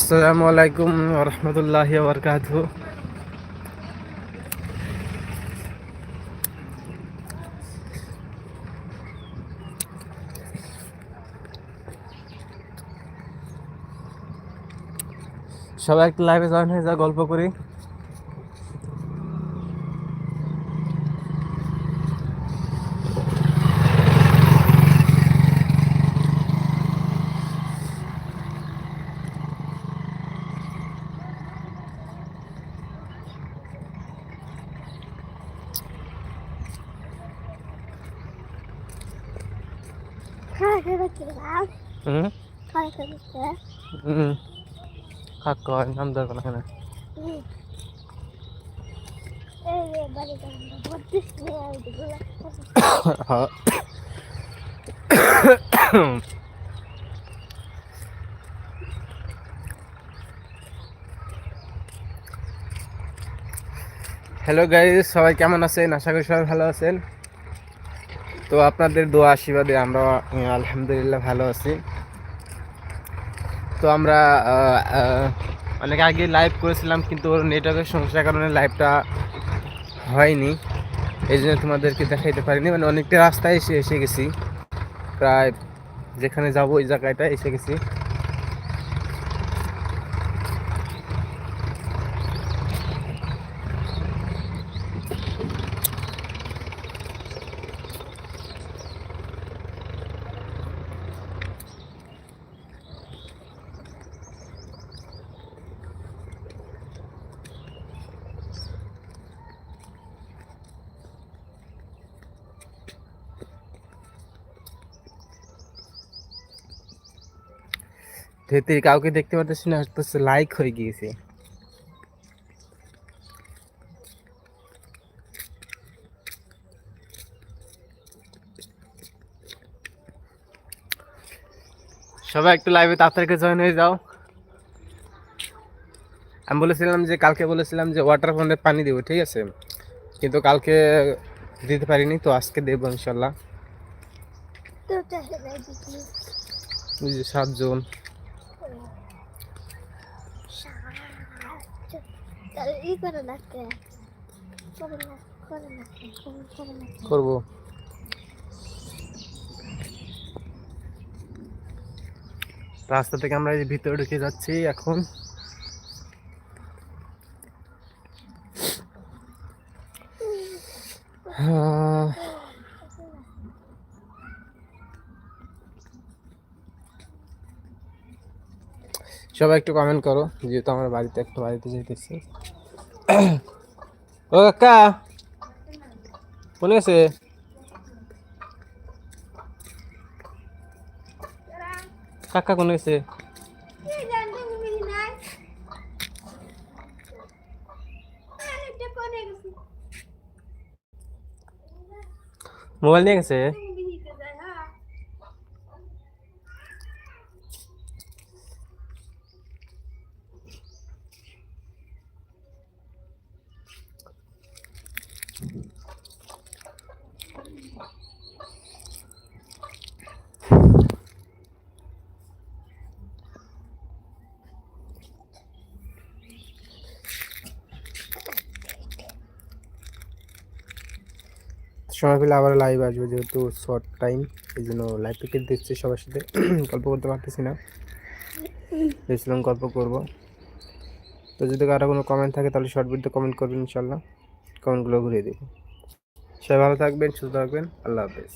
আসসালামু আলাইকুম রহমতুল্লাহ বরকাত সবাই একটু লাইভে জয়েন হয়ে যা গল্প করি। নাম দরকার না হ্যাঁ। হ্যালো গাইজ সবাই কেমন আছেন আশা করি সবাই ভালো আছেন তো আপনাদের দোয়া আশীর্বাদে আমরা আলহামদুলিল্লাহ ভালো আছি। তো আমরা অনেক আগে লাইভ করেছিলাম, কিন্তু ওর নেটওয়ার্কের সমস্যার কারণে লাইভটা হয়নি। এই জন্য তোমাদেরকে দেখাইতে পারিনি। মানে অনেকটা রাস্তায় এসে এসে গেছি। প্রায় যেখানে যাব ওই জায়গাটা এসে গেছি। ধেতে কাউকে দেখতে পারতেছি না হচ্ছে লাইক হয়ে গিয়েছে। সবাই একটু লাইভে তাড়াতাড়ি জয়েন হয়ে যাও। আমি বলেছিলাম যে কালকে বলেছিলাম যে ওয়াটার ফোনে পানি দেবো ঠিক আছে? কিন্তু কালকে দিতে পারিনি তো আজকে দেবো ইনশাল্লাহ। সাতজন ই করে লাগতে করে না করে না করে না করব। রাস্তা থেকে আমরা এই ভিতরে ঢুকে যাচ্ছি এখন। আহ, সবাই একটু কমেন্ট করো, যেহেতু আমার বাড়িতে একটু বাড়িতে যেতেছি। ও কাকা কোনে গেছে কাকা কোনে গেছে মোবাইল নিয়ে গেছে? সময় পেলে আবার লাইভ আসবে যেহেতু শর্ট টাইম এই জন্য লাইভ থেকে দেখছি সবার সাথে। গল্প করতে পারতেছি না। ভেবেছিলাম গল্প করব। তো যদি কারও কোনো কমেন্ট থাকে তাহলে শর্ট ভিডিও কমেন্ট করবেন ইনশাল্লাহ। কমেন্টগুলো ঘুরিয়ে দিই সবাই ভালো থাকবেন সুস্থ থাকবেন। আল্লাহ হাফেজ।